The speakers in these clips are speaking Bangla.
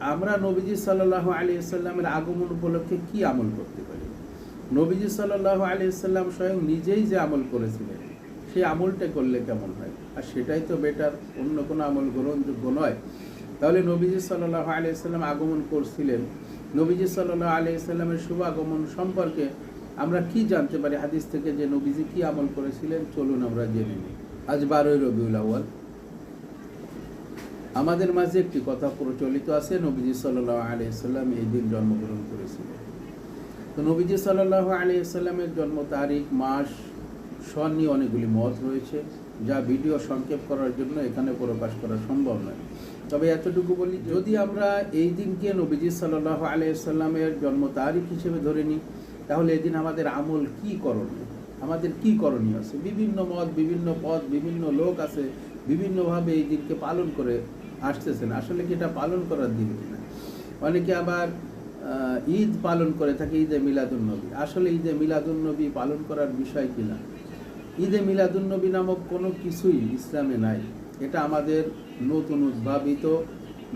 আমরা নবীজি সাল্লাহ আলী সাল্লামের আগমন উপলক্ষে কি আমল করতে পারি? নবীজি সাল্লাহ আলী সাল্লাম স্বয়ং নিজেই যে আমল করেছিলেন, সেই আমলটা করলে কেমন হয়? আর সেটাই তো বেটার অন্য কোনো আমল গ্রহণযোগ্য নয়। তাহলে নবীজি সাল্লাহ আলী সাল্লাম আগমন করছিলেন। নবীজি সাল্লাহ আলী সাল্লামের শুভ আগমন সম্পর্কে আমরা কি জানতে পারি? হাদিস থেকে যে নবীজি কি আমল করেছিলেন, চলুন আমরা জেনে নিই। আজ বারোই রবিউল আউ্য়াল। আমাদের মাঝে একটি কথা প্রচলিত আছে, নবীজি সাল্লাহ আলিয়াল্লাম এই দিন জন্মগ্রহণ করেছিলেন। তো নবীজি সাল্লাহ আলিয়াল্লামের জন্ম তারিখ, মাস সন নিয়ে অনেকগুলি মত রয়েছে, যা ভিডিও সংক্ষেপ করার জন্য এখানে প্রকাশ করা সম্ভব নয়। তবে এতটুকু বলি, যদি আমরা এই দিনকে নবীজি সাল্লাহ আলিয়াল্লামের জন্ম তারিখ হিসেবে ধরে নিই, তাহলে এদিন আমাদের আমল কি করণীয়? আমাদের কি করণীয় আছে? বিভিন্ন মত, বিভিন্ন পদ বিভিন্ন লোক আছে, বিভিন্নভাবে এই দিনকে পালন করে আসতেছেন, আসলে কি এটা পালন করার দিন কিনা? অনেকে আবার ঈদ পালন করে থাকে ঈদে মিলাদুন্নবী আসলে ঈদে মিলাদুন্নবী পালন করার বিষয় কিনা? ঈদে মিলাদুন্নবী নামক কোনো কিছুই ইসলামে নাই। এটা আমাদের নতুন উদ্ভাবিত,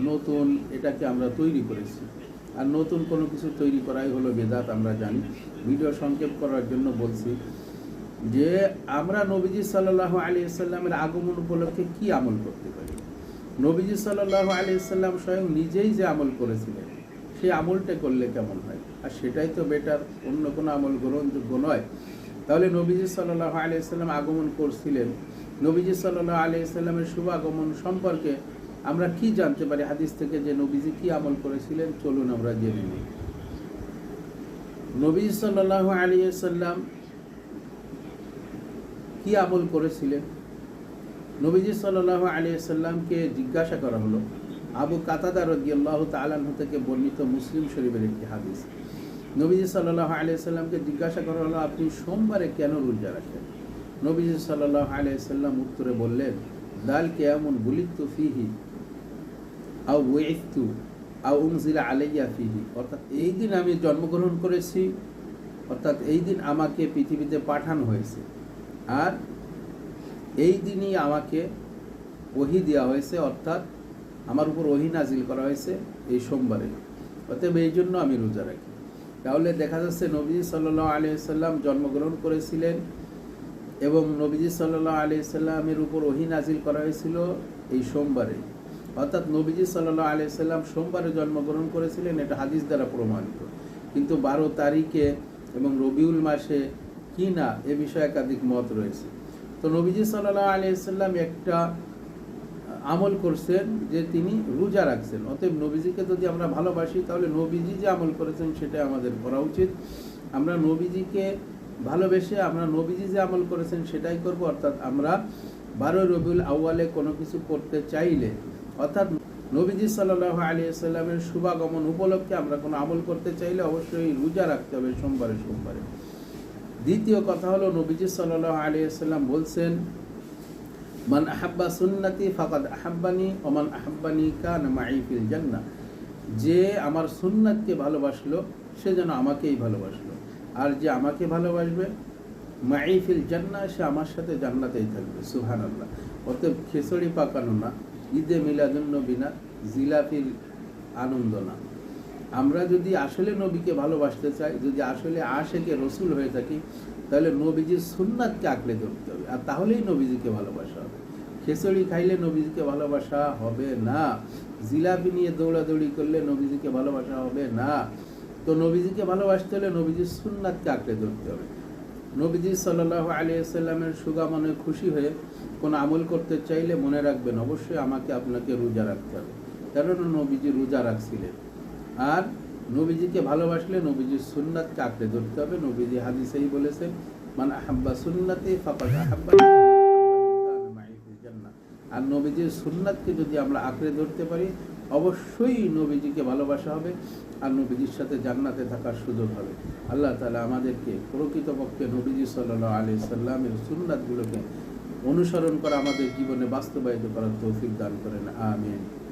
নতুন এটাকে আমরা তৈরি করেছি। আর নতুন কোনো কিছু তৈরি করাই হলো বেদাত, আমরা জানি। ভিডিও সংক্ষেপ করার জন্য বলছি যে, আমরা নবীজি সাল্লাহ আলী সাল্লামের আগমন উপলক্ষে কি আমল করতে পারি? নবীজি সাল্লাহ আলী সাল্লাম স্বয়ং নিজেই যে আমল করেছিলেন, সেই আমলটা করলে কেমন হয়? আর সেটাই তো বেটার অন্য কোনো আমল গ্রহণযোগ্য নয়। তাহলে নবীজি সাল্লাহ আলী সাল্লাম আগমন করছিলেন। নবীজি সাল্লাহ আলী সাল্লামের শুভ আগমন সম্পর্কে আমরা কি জানতে পারি? হাদিস থেকে যে নবীজি কি আমল করেছিলেন, চলুন আমরা জেনে নিই। নবী সাল্লাহ আলী সাল্লাম কি আমল করেছিলেন? নবীজি সাল্লাহ আলী সাল্লামকে জিজ্ঞাসা করা হলো, আবু কাতাদা রদিয়াল্লাহ তালাহ থেকে বর্ণিত মুসলিম শরীফের একটি হাদিস। নবীজি সাল্লাহ আলী সাল্লামকে জিজ্ঞাসা করা হলো, আপনি সোমবারে কেন রোজা রাখেন? নবীজি সাল্লাহ আলী সাল্লাম উত্তরে বললেন, দাল কেমন বুলিত্তু ফিহি আউ ওয়েস্তু আও উমজিলা আলাইয়া ফিহি। অর্থাৎ এই দিন আমি জন্মগ্রহণ করেছি, অর্থাৎ এই দিন আমাকে পৃথিবীতে পাঠানো হয়েছে। আর এই দিনই আমাকে ওহি দেওয়া হয়েছে, অর্থাৎ আমার উপর ওহি নাজিল করা হয়েছে এই সোমবারে। অতএব এই জন্য আমি রোজা রাখি। তাহলে দেখা যাচ্ছে নবীজি সাল্লাহ আলিয়া সাল্লাম জন্মগ্রহণ করেছিলেন এবং নবীজি সাল্লাহ আলিয়া সাল্লামের উপর ওহি নাজিল করা হয়েছিল এই সোমবারে। অর্থাৎ নবীজি সাল্লাহ আলিয়া সাল্লাম সোমবারে জন্মগ্রহণ করেছিলেন, এটা হাদিস দ্বারা প্রমাণিত। কিন্তু বারো তারিখে এবং রবিউল মাসে কি না, এ বিষয়ে একাধিক মত রয়েছে। তো নবীজি সাল্লাহ আলিয়াল্লাম একটা আমল করছেন যে তিনি রোজা রাখছেন। অতএব নবীজিকে যদি আমরা ভালোবাসি, তাহলে নবীজি যে আমল করেছেন সেটা আমাদের করা উচিত। আমরা নবীজিকে ভালোবেসে আমরা নবীজি যে আমল করেছেন সেটাই করব। অর্থাৎ আমরা বারোই রবিউল আউ্য়ালে কোনো কিছু করতে চাইলে, অর্থাৎ নবীজি সাল্লাহ আলী সাল্লামের শুভাগমন উপলক্ষে আমরা কোনো আমল করতে চাইলে অবশ্যই রোজা রাখতে হবে সোমবারে সোমবারে। দ্বিতীয় কথা হলো নবীজি সাল্লাহ আলী সাল্লাম বলছেন, মান আহাব্বা সুন্নাতি ফাকাদ আহাব্বানি ওমান আহাব্বানি কান মাইফিল জান্না যে আমার সুন্নাতকে ভালোবাসলো, সে যেন আমাকেই ভালোবাসলো। আর যে আমাকে ভালোবাসবে মাইফিল জান্না সে আমার সাথে জান্নাতেই থাকবে সুহান আল্লাহ অতএব খিচড়ি পাকানো না, ঈদে মিলাদুন্নবী না জিলাপির আনন্দ না। আমরা যদি আসলে নবীকে ভালোবাসতে চাই, যদি আসলে আশেকে রসুল হয়ে থাকি, তাহলে নবীজির সুন্নাতকে আঁকড়ে ধরতে হবে। আর তাহলেই নবীজিকে ভালোবাসা হবে। খেচড়ি খাইলে নবীজিকে ভালোবাসা হবে না। জিলাপি নিয়ে দৌড়াদৌড়ি করলে নবীজিকে ভালোবাসা হবে না। তো নবীজিকে ভালোবাসতে হলে নবীজির সুন্নাতকে আঁকড়ে ধরতে হবে। নবীজি সাল্লাহ আলী সাল্লামের সুগামনে খুশি হয়ে কোনো আমল করতে চাইলে মনে রাখবেন, অবশ্যই আমাকে আপনাকে রোজা রাখতে হবে। কেননা নবীজি রোজা রাখছিলেন। আর নবীজিকে ভালোবাসলে নবীজির সুন্নাতকে আঁকড়ে ধরতে হবে। নবীজি হাদিসেই বলেছেন মানে আহাব্বা সুন্নাতে আর নবীজির সুন্নাতকে যদি আমরা আঁকড়ে ধরতে পারি, অবশ্যই নবীজিকে ভালোবাসা হবে আর নবীজির সাথে জান্নাতে থাকার সুযোগ হবে। আল্লাহ তালা আমাদেরকে প্রকৃতপক্ষে নবীজি সাল্লাহ আলি সাল্লামের সুন্নাতগুলোকে অনুসরণ করা আমাদের জীবনে বাস্তবায়িত করার তৌফিক দান করেন। আমিন।